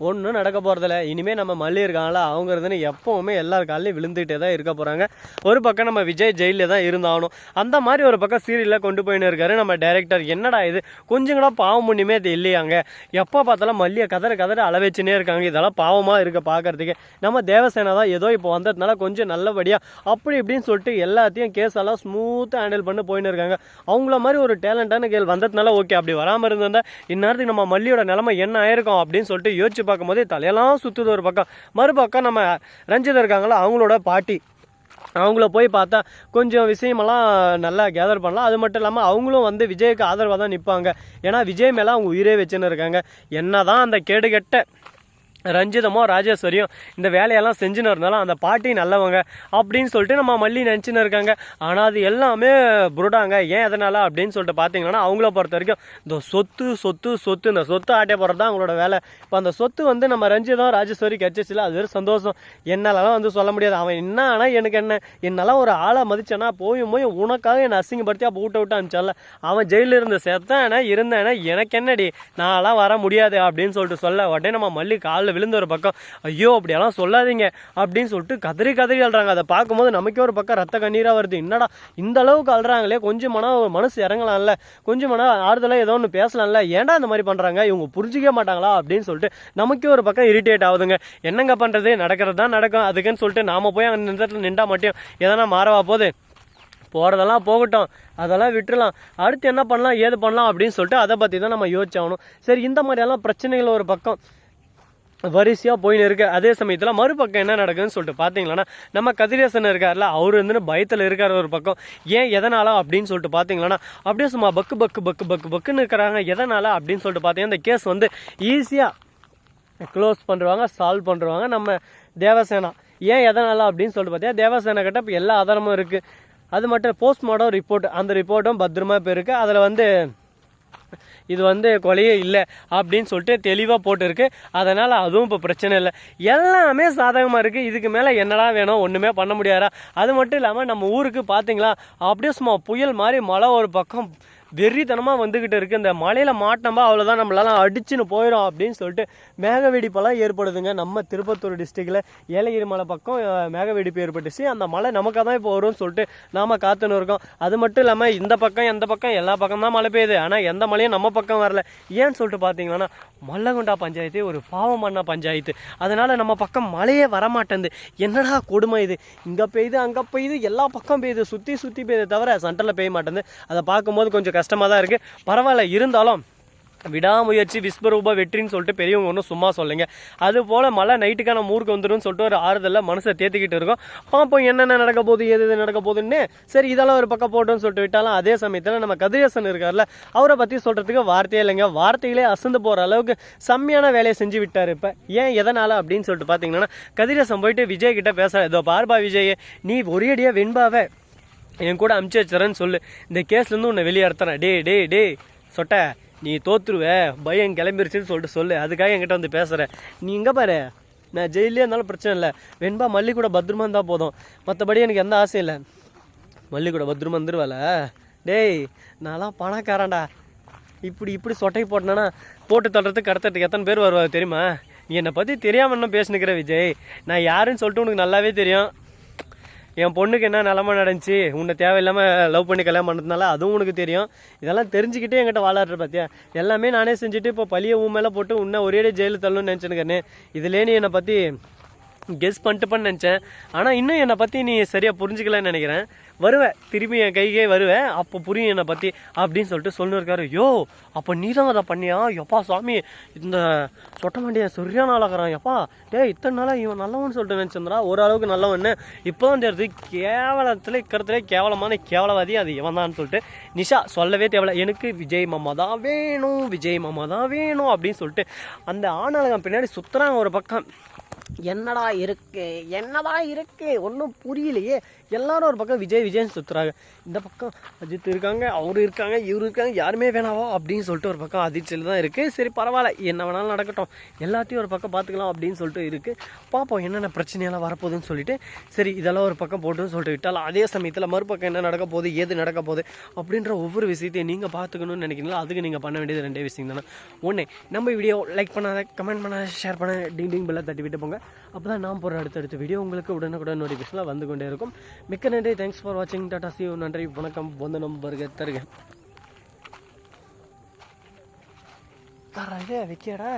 ஒன்றும் நடக்க போகிறதில்ல இனிமேல் நம்ம மல்லி இருக்காங்களா அவங்க இருந்துன்னு எப்போவுமே எல்லார் காலையும் விழுந்துகிட்டே தான் இருக்க போகிறாங்க ஒரு பக்கம் நம்ம விஜய் ஜெயிலில் தான் இருந்தாகணும். அந்த மாதிரி ஒரு பக்கம் சீரியலில் கொண்டு போயின்னு இருக்காரு நம்ம டைரக்டர் என்னடா இது? கொஞ்சம் கூட பாவம் முன்னுமே இது இல்லையாங்க எப்போ பார்த்தாலும் மல்லியை கதற கதற அளவச்சுனே இருக்காங்க. இதெல்லாம் பாவமாக இருக்க பார்க்கறதுக்கு. நம்ம தேவசேனா தான் ஏதோ இப்போ வந்ததுனால கொஞ்சம் நல்லபடியாக அப்படி இப்படின்னு சொல்லிட்டு எல்லாத்தையும் கேஸ் எல்லாம் ஸ்மூத்தாக ஹேண்டில் பண்ணி போயின்னு இருக்காங்க. அவங்கள மாதிரி ஒரு டேலண்டான கேள் வந்ததுனால ஓகே அப்படி வராமல் இருந்தால் இந்நேரத்துக்கு நம்ம மல்லியோட நிலைமை என்ன ஆயிருக்கும் அப்படின்னு சொல்லிட்டு யோசிச்சு பார்க்கும்போது தலையெல்லாம் சுற்றுது ஒரு பக்கம். மறுபக்கம் நம்ம ரஞ்சிதா இருக்காங்களா அவங்களோட பாட்டி. அவங்கள போய் பார்த்தா கொஞ்சம் விஷயமெல்லாம் நல்லா கேதர் பண்ணலாம். அது மட்டும் இல்லாமல் அவங்களும் வந்து விஜய்க்கு ஆதரவாக தான் நிற்பாங்க ஏன்னா விஜய் மேலே அவங்க உயிரே வச்சுன்னு இருக்காங்க. என்ன தான் அந்த கேடுகெட்ட ரஞ்சிதமோ ராஜேஸ்வரியும் இந்த வேலையெல்லாம் செஞ்சுன்னு இருந்தாலும் அந்த பாட்டி நல்லவங்க அப்படின்னு சொல்லிட்டு நம்ம மல்லி நினச்சின்னு இருக்காங்க. ஆனால் அது எல்லாமே புருடாங்க. ஏன் எதனால் அப்படின்னு சொல்லிட்டு பார்த்தீங்கன்னா அவங்கள பொறுத்த வரைக்கும் இந்த சொத்து சொத்து சொத்து இந்த சொத்து ஆட்டே போகிறது தான் அவங்களோட வேலை. இப்போ அந்த சொத்து வந்து நம்ம ரஞ்சிதம் ராஜேஸ்வரி கிடச்சிச்சில்ல அது வெறும் சந்தோஷம். என்னாலலாம் வந்து சொல்ல முடியாது. அவன் என்ன ஆனால் எனக்கு என்ன? என்னால் ஒரு ஆளை மதிச்சேன்னா போய் போய் உனக்காக என்னை அசிங்கப்படுத்தி அப்போ விட்ட விட்டு அனுப்பிச்சால அவன் ஜெயிலில் இருந்த செத்தானே இருந்தேனே எனக்கு என்னடி? நான்லாம் வர முடியாது அப்படின்னு சொல்லிட்டு சொல்ல உடனே நம்ம மல்லி காலில் விழுந்த ஒரு பக்கம் ஐயோ அப்படியெல்லாம் சொல்லாதீங்க அப்படின்னு சொல்லிட்டு கதறி கதறி அழுறாங்க. அதை பார்க்கும்போது நமக்கே ஒரு பக்கம் ரத்த கண்ணீராக வருது. என்னடா இந்த அளவுக்கு அழுறாங்களே கொஞ்சம் மன மனசு இறங்கலாம்ல கொஞ்சம் மன ஆறுதலாக ஏதோ ஒன்று பேசலாம்ல ஏன்டா இந்த மாதிரி பண்ணுறாங்க இவங்க புரிஞ்சிக்க மாட்டாங்களா? அப்படின்னு சொல்லிட்டு நமக்கே ஒரு பக்கம் இரிட்டேட் ஆகுதுங்க. என்னங்க பண்ணுறது நடக்கிறது தான் நடக்கும். அதுக்குன்னு சொல்லிட்டு நாம போய் அங்கே நின்றத்தில் நின்றா மட்டும் எதனா மாறவா போகுது? போகிறதெல்லாம் போகட்டும். அதெல்லாம் விட்டுறலாம். அடுத்து என்ன பண்ணலாம்? ஏது பண்ணலாம்? அப்படின்னு சொல்லிட்டு அதை பற்றி தான் நம்ம யோசிச்சாகணும் சரி இந்த மாதிரியெல்லாம் பிரச்சனைகள் ஒரு பக்கம். வரிசையாக போயின்னு இருக்கு. அதே சமயத்தில் மறுபக்கம் என்ன நடக்குதுன்னு சொல்லிட்டு பார்த்தீங்களன்னா நம்ம கதிரேசன் இருக்கார்ல அவர் வந்து பயத்தில் இருக்கார் ஒரு பக்கம். ஏன் எதனால அப்படின்னு சொல்லிட்டு பார்த்தீங்களன்னா அப்படியே சும்மா பக்கு பக்கு பக்கு பக்கு பக்குன்னு இருக்கிறாங்க. எதனால அப்படின்னு சொல்லிட்டு பார்த்தீங்கன்னா இந்த கேஸ் வந்து ஈஸியாக க்ளோஸ் பண்ணுறாங்க சால்வ் பண்ணுறாங்க நம்ம தேவசேனா. ஏன் எதனால அப்படின்னு சொல்லிட்டு பார்த்தீங்கன்னா தேவசேனா கிட்ட இப்போ எல்லா ஆதாரமும் இருக்குது அது மட்டும் போஸ்ட்மார்ட்டம் ரிப்போர்ட் அந்த ரிப்போர்ட்டும் பத்திரமா இப்போ இருக்குது அதில் வந்து இது வந்து கொலையே இல்லை அப்படின்னு சொல்லிட்டு தெளிவாக போட்டிருக்கு. அதனால் அதுவும் இப்போ பிரச்சனை இல்லை. எல்லாமே சாதகமாக இருக்குது இதுக்கு மேலே என்னடா வேணும்? ஒன்றுமே பண்ண முடியாதா? அது மட்டும் இல்லாமல் நம்ம ஊருக்கு பார்த்தீங்களா அப்படியே சும்மா புயல் மாதிரி மழை ஒரு பக்கம் வெறித்தனமாக வந்துக்கிட்டு இருக்குது இந்த மலையில் மாட்டினோம்பா அவ்வளோதான் நம்மளால அடிச்சுன்னு போயிடும் அப்படின்னு சொல்லிட்டு மேக வெடிப்பெல்லாம் ஏற்படுதுங்க நம்ம திருப்பத்தூர் டிஸ்ட்ரிக்டில் ஏலகிரி மலை பக்கம் மேக வெடிப்பு ஏற்பட்டுச்சு. அந்த மலை நமக்காக தான் இப்போ வரும்னு சொல்லிட்டு நாம் காத்துன்னு இருக்கோம். அது மட்டும் இல்லாமல் இந்த பக்கம் எந்த பக்கம் எல்லா பக்கம் தான் மழை பெய்யுது. ஆனால் எந்த மலையும் நம்ம பக்கம் வரல. ஏன்னு சொல்லிட்டு பார்த்தீங்கன்னா மல்லகுண்டா பஞ்சாயத்து ஒரு பாவமான பஞ்சாயத்து. அதனால் நம்ம பக்கம் மழையே வரமாட்டேங்குது. என்னடா கொடுமை இது? இங்கே பெய்யுது அங்கே பெய்யுது எல்லா பக்கம் பெய்யுது. சுற்றி சுற்றி பெய்யுது தவிர சென்டரில் பெய்ய மாட்டேங்குது. அதை பார்க்கும்போது கொஞ்சம் கஷ்டமாக தான் இருக்குது பரவாயில்ல இருந்தாலும் விடாமுயற்சி விஸ்வரூப வெற்றின்னு சொல்லிட்டு பெரியவங்க ஒன்றும் சும்மா சொல்லுங்க அது போல் மழை நைட்டுக்கான ஊருக்கு வந்துடும் சொல்லிட்டு ஒரு ஆறுதலில் மனசை தேத்திக்கிட்டு இருக்கோம். பார்ப்போம் என்னென்ன நடக்க போகுது எது எது நடக்க போகுதுன்னு. சரி இதெல்லாம் ஒரு பக்கம் போட்டோம்னு சொல்லிட்டு விட்டாலும் அதே சமயத்தில் நம்ம கதிரேசன் இருக்கார்ல அவரை பற்றி சொல்கிறதுக்கு வார்த்தையே இல்லைங்க. வார்த்தைகளே அசந்து போகிற அளவுக்கு செம்மையான வேலையை செஞ்சு விட்டார் இப்போ. ஏன் எதனால் அப்படின்னு சொல்லிட்டு பார்த்தீங்கன்னா கதிரேசன் போயிட்டு விஜய் கிட்ட பேச இதோ பார்பா விஜய் நீ ஒரேடியாக வெண்பாவை என் கூட அமுச்சு வச்சுறேன்னு சொல்லு. இந்த கேஸ்லேருந்து உன்னை வெளியே டே டே டே சொட்ட நீ தோத்துருவ. பயம் கிளம்பிருச்சுன்னு சொல்லிட்டு சொல்லு. அதுக்காக என்கிட்ட வந்து பேசுகிற நீ இங்கே பாரு. நான் ஜெயிலே இருந்தாலும் பிரச்சனை இல்லை. வெண்பா மல்லி கூட பத்திரமா இருந்தால் போதும். மற்றபடி எனக்கு எந்த ஆசையும் இல்லை. மல்லி கூட பத்திரமா வந்துருவாள டேய் நான்லாம் பணக்காரன்டா. இப்படி இப்படி சொட்டை போட்டேன்னா போட்டு தள்ளுறதுக்கு கடத்துறதுக்கு எத்தனை பேர் வருவாங்க தெரியுமா? நீ என்னை பற்றி தெரியாமல் என்ன பேசினுக்கிற விஜய். நான் யாருன்னு சொல்லிட்டு உனக்கு நல்லாவே தெரியும். என் பொண்ணுக்கு என்ன நிலமை நடந்துச்சு? உன்னை தேவையில்லாமல் லவ் பண்ணி கல்யாணம் பண்ணதுனால அதுவும் உனக்கு தெரியும். இதெல்லாம் தெரிஞ்சுக்கிட்டே என்கிட்ட வாழாடுற பார்த்தியா எல்லாமே நானே செஞ்சுட்டு இப்போ பழிய உன் மேலே போட்டு உன்னை ஒரே ஜெயிலில் தள்ளணும்னு நினச்சினுக்கண்ணே இதுலேயே நீ என்னை பற்றி கெஸ் பண்ணிட்டுப்பன்னு நினச்சேன். ஆனால் இன்னும் என்னை பற்றி நீ சரியாக புரிஞ்சுக்கலன்னு நினைக்கிறேன். வருவேன். திரும்பி என் கைக்கே வருவேன். அப்போ புரியும் என்னை பற்றி அப்படின்னு சொல்லிட்டு சொல்லிருக்காரு. யோ அப்போ நீ தான் அதை பண்ணியா? எப்பா சாமி இந்த சொட்ட மாண்டிய சரியான ஆளாகிறான் எப்பா டேய் இத்தனை நாளாக இவன் நல்லவன் சொல்லிட்டு நினச்சிருந்தா ஓரளவுக்கு நல்லவன்னு. இப்போ தான் தெரியுது கேவலத்தில் இருக்கிறதுலே கேவலமான கேவலவாதி அது இவன் தான் சொல்லிட்டு நிஷா சொல்லவே தேவையில்ல. எனக்கு விஜய் மாமா தான் வேணும் விஜய் மாமா தான் வேணும் அப்படின்னு சொல்லிட்டு அந்த ஆணாளகம் பின்னாடி சுற்றுறாங்க ஒரு பக்கம். என்னடா இருக்கு? என்னடா இருக்கு? ஒன்றும் புரியலையே. எல்லாரும் ஒரு பக்கம் விஜய் விஜய்னு சுற்றுறாங்க இந்த பக்கம் அஜித் இருக்காங்க அவர் இருக்காங்க இவர் இருக்காங்க யாருமே வேணாவோ? அப்படின்னு சொல்லிட்டு ஒரு பக்கம் அதிர்ச்சியில் தான் இருக்குது சரி பரவாயில்ல என்ன வேணாலும் நடக்கட்டும். எல்லாத்தையும் ஒரு பக்கம் பார்த்துக்கலாம் அப்படின்னு சொல்லிட்டு இருக்குது பார்ப்போம் என்னென்ன பிரச்சனையெல்லாம் வரப்போகுதுன்னு சொல்லிட்டு. சரி இதெல்லாம் ஒரு பக்கம் போட்டுன்னு சொல்லிட்டு விட்டாலும் அதே சமயத்தில் மறுபக்கம் என்ன நடக்க போகுது ஏது நடக்க போகுது அப்படின்ற ஒவ்வொரு விஷயத்தையும் நீங்கள் பார்த்துக்கணும்னு நினைக்கிறீங்களா? அதுக்கு நீங்கள் பண்ண வேண்டியது ரெண்டே விஷயம் தானே ஒன்று நம்ம வீடியோ லைக் பண்ணாத கமெண்ட் பண்ணாத ஷேர் பண்ண டிங் டிங் பெல்லாம் தட்டி விட்டு போங்க. அப்போ தான் நான் போகிற அடுத்தடுத்த வீடியோ உங்களுக்கு உடனுக்குடன் நோட்டிஃபிகேஷனில் வந்து கொண்டே இருக்கும். மிக்க நன்றி. தேங்க்ஸ் ஃபார் வாட்சிங் டாடா சியூ நன்றி. வணக்கம். வந்து நம்பருக்கு தருக. வைக்கடா